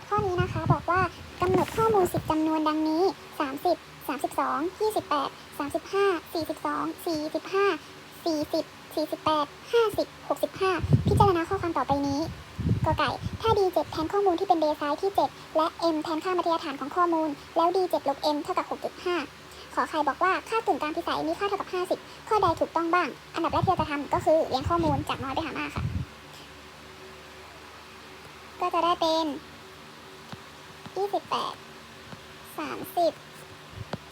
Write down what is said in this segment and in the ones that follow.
ทย์ข้อนี้นะคะ บอกว่ากำหนดข้อมูล10จำนวนดังนี้ 30 32 28 35 42 45 40 48 50 65 พิจารณาข้อความต่อไปนี้กไก่ ถ้า d7 แทนข้อมูลที่เป็นเดซน์ที่ 7 และ m แทนค่ามัธยฐานของข้อมูล แล้ว d7 ลบ m เท่ากับ 6.5 ขอใครบอกว่าค่ากึ่งกลางพิสัยมีค่าเท่ากับ 50 ข้อใดถูกต้องบ้าง อันดับแรกที่เราจะทำก็คือเรียงข้อมูลจากน้อยไปหามากค่ะ ก็จะได้เป็น ยี่สิบแปดสามสิบ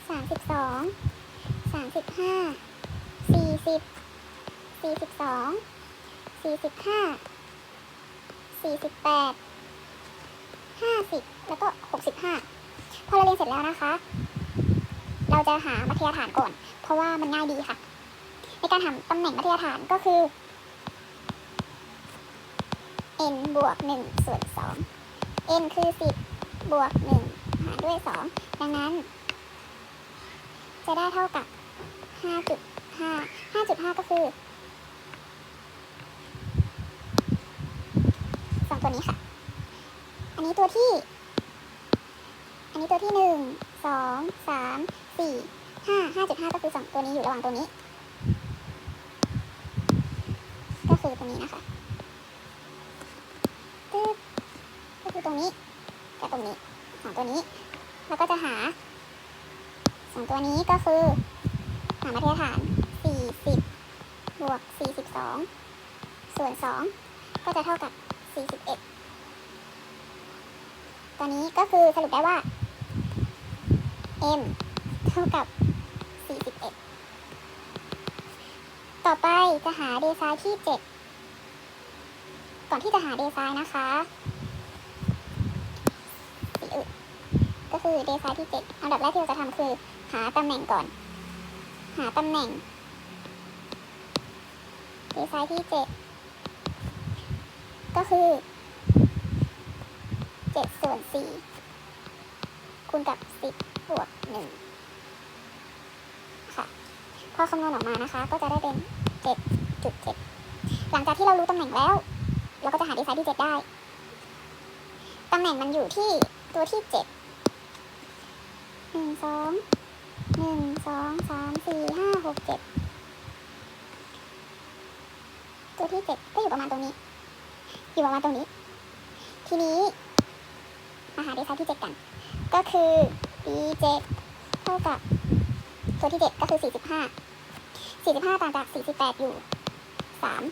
สามสิบสองสามสิบห้าสี่สิบสี่สิบสองสี่สิบห้าสี่สิบแปดห้าสิบแล้วก็หกสิบห้าพอเราเรียนเสร็จแล้วนะคะ เราจะหามัธยฐานก่อน เพราะว่ามันง่ายดีค่ะ ในการหาตำแหน่งมัธยฐานก็คือ n บวกหนึ่งส่วนสอง n คือสิบ บวก1หารด้วย2ดังนั้น จะได้เท่ากับ5.5 5.5ก็คือสองตัวนี้ค่ะ อันนี้ตัวที่ อันนี้ตัวที่1 2 3 4 5 5.5ก็คือสองตัวนี้อยู่ระหว่างตัวนี้ ก็คือตรงนี้นะคะตึ๊บก็คือตรงนี้กับตรงนี้สอง ตัวนี้ แล้วก็จะหาสองตัวนี้ก็คือ หามาตรฐาน 40 บวก 42 ส่วน 2 ก็จะเท่ากับ 41 ตัวนี้ก็คือสรุปได้ว่า m เท่ากับ 41 ต่อไปจะหาเดซายที่ 7 ก่อนที่จะหาเดซายนะคะสีอื่นก็ คือเดซายที่7อันดับแรกที่เราจะทำคือ หาตำแหน่งก่อน หาตำแหน่งเดซายที่7ก็คือ7ส่วน4คูณกับ10บวก1ค่ะ พอคำนวณออกมานะคะ ก็จะได้เป็น7.7หลังจากที่เรารู้ตำแหน่งแล้ว เราก็จะหาดีไซน์ที่7ได้ ตำแหน่งมันอยู่ที่ตัวที่7 1 2 หนึ่งสองหนึ่งสองสามสี่ห้าหกเจ็ดตัวที่เจ็ดก็อยู่ประมาณตรงนี้ อยู่ประมาณตรงนี้ ทีนี้มาหาดีไซน์ที่เจ็ดกัน ก็คือ d เจ็ดเท่ากับตัวที่เจ็ดก็คือสี่สิบห้าสี่สิบห้าต่างจากสี่สิบแปดอยู่สาม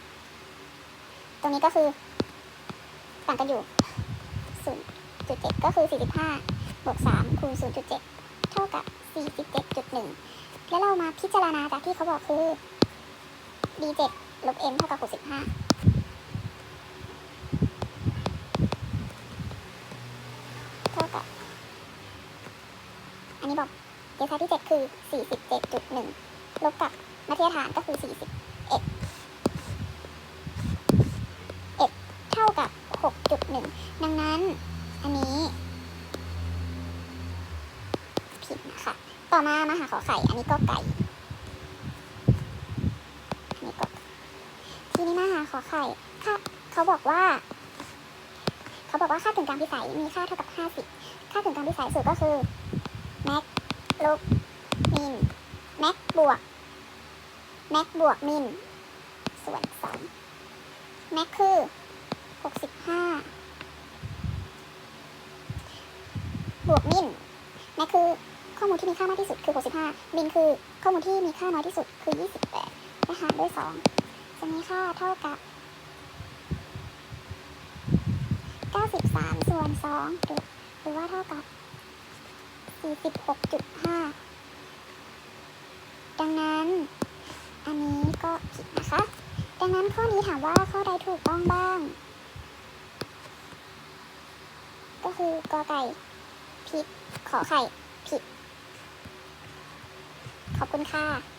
ตรงนี้ก็คือต่างกันอยู่ศูนย์จุดเจ็ดก็คือสี่สิบห้าบวกสามคูณศูนย์จุดเจ็ด กับ 47.1 แล้วเรามาพิจารณาจากที่เขาบอกคือ d7 ลบ m เท่ากับ 65 เท่ากับ อันนี้บอกเดซาที่ 7 คือ 47.1 ลบกับมัธยฐานก็คือ 41 1 เท่ากับ 6.1 ดังนั้น อันนี้ ผิดนะคะ ต่อ มามาหาขอไข่ อันนี้ก็ไก่ อันนี้ก็ ทีนี้มาหาขอไข่ค่าเขาบอกว่า เขาบอกว่าค่ากึ่งกลางพิสัยมีค่าเท่ากับ50ค่ากึ่งกลางพิสัยสูตรก็คือ max ลบ min max บวก max บวก min ส่วน2 max คือ65บวก min max คือ ข้อมูลที่มีค่ามากที่สุดคือ 65มินคือข้อมูลที่มีค่าน้อยที่สุดคือ 28และหารด้วย 2 จะมีค่าเท่ากับ 93 ส่วน2หรือหรือว่าเท่ากับ 46.5 ดังนั้น อันนี้ก็ผิดนะคะ ดังนั้นข้อนี้ถามว่าข้อใดถูกต้องบ้าง ก็คือกอไก่ผิดขอไข่ผิด คุณค่ะ